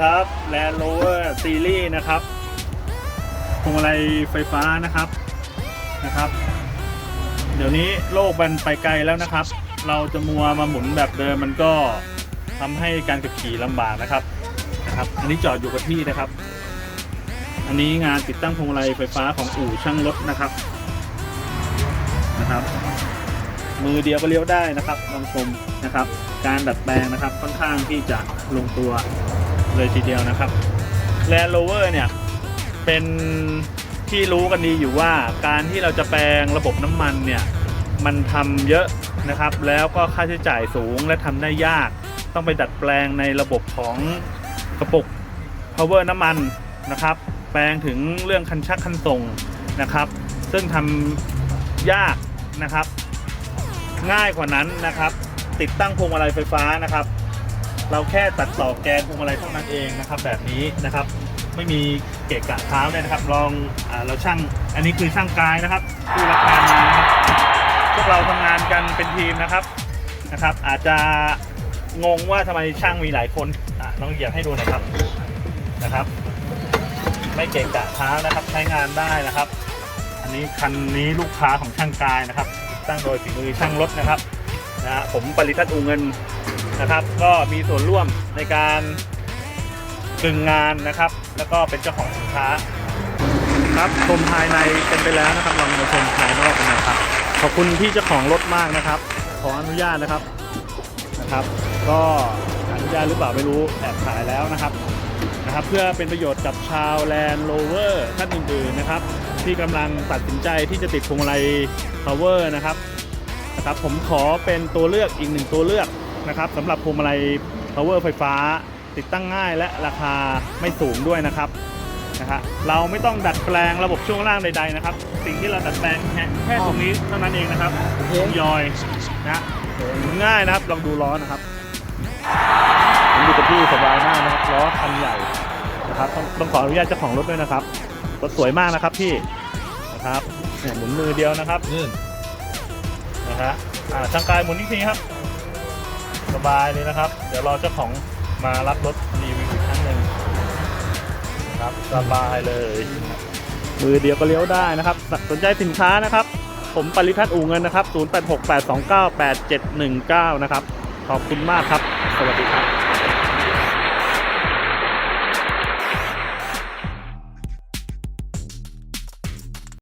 ครับ Land Rover Series นะครับพวงมาลัยไฟฟ้านะครับนะครับ เดี๋ยวนี้โลกมันไปไกลแล้วนะครับ เราจะมัวมาหมุนแบบเดิมมันก็ทำให้การขับขี่ลำบากนะครับนะครับ อันนี้จอดอยู่กับที่นะครับ อันนี้งานติดตั้งพวงมาลัยไฟฟ้าของอู่ช่างรถนะครับนะครับ มือเดียวก็เลี้ยวได้นะครับลองชมนะครับ การดัดแปลงนะครับค่อนข้างที่จะลงตัว เลยทีเดียวนะครับ Land Rover เนี่ยเป็นที่รู้กันดีอยู่ว่าการที่เราจะแปลงระบบน้ำมันเนี่ยมันทำเยอะนะครับ แล้วก็ค่าใช้จ่ายสูงและทำได้ยาก ต้องไปดัดแปลงในระบบของกระปุก power น้ำมันนะครับ แปลงถึงเรื่องคันชักคันส่งนะครับ ซึ่งทำยากนะครับ ง่ายกว่านั้นนะครับ ติดตั้งพวงมาลัยไฟฟ้านะครับ เราแค่ตัดต่อแกนพวงมาลัยเท่านั้นเองนะครับ แบบนี้นะครับ ไม่มีเกะกะเท้าเลยนะครับ ลองอเราช่างอันนี้คือช่างกายนะครับผู้รับงามานะครับพวกเราทำงานกันเป็นทีมนะครับนะครับ อาจจะงงว่าทำไมช่างมีหลายคนอะลองเหยียบให้ดูน่อยครับนะครับ ไม่เกะกะเท้านะครับ ใช้งานได้นะครับ อันนี้คันนี้ลูกค้าของช่างกายนะครับตั้งโดยฝีมือช่างรถนะครับนะฮะผมปริทัศน์อูเงิน นะครับ ก็มีส่วนร่วมในการกึ่งงานนะครับ แล้วก็เป็นเจ้าของสินค้า ครับชมภายในกันไปแล้วนะครับลองมาชมภายนอกกันนะครับ ขอบคุณพี่เจ้าของรถมากนะครับ ขออนุญาตนะครับนะครับ ก็อนุญาตหรือเปล่าไม่รู้แอบถ่ายแล้วนะครับนะครับ เพื่อเป็นประโยชน์กับชาวแลนด์โรเวอร์ท่านอื่นๆนะครับ ที่กำลังตัดสินใจที่จะติดพวงมาลัย power นะครับนะครับ ผมขอเป็นตัวเลือกอีกหนึ่งตัวเลือก นะครับสำหรับพวงมาลัย power ไฟฟ้า ติดตั้งง่ายและราคาไม่สูงด้วยนะครับนะฮะเราไม่ต้องดัดแปลงระบบช่วงล่างใดๆนะครับ สิ่งที่เราดัดแปลงแค่แค่ตรงนี้เท่านั้นเองนะครับตรงยอยนะง่ายนะครับลองดูล้อนะครับผมดูกับพี่สบายมากนะครับล้อคันใหญ่นะครับต้องต้องขออนุญาตเจ้าของรถด้วยนะครับรถสวยมากนะครับพี่นะครับเนี่ยหมุนมือเดียวนะครับลื่นนะฮะอ่าช่างกายหมุนอีกทีครับ สบายเลยนะครับ เดี๋ยวรอเจ้าของมารับรถรีวิวอีกครั้งหนึ่งนะครับสบายเลย มือเดียวก็เลี้ยวได้นะครับ สนใจสินค้านะครับ ผมปริทัศน์อู่เงินนะครับ 0868298719 นะครับ ขอบคุณมากครับ สวัสดีครับ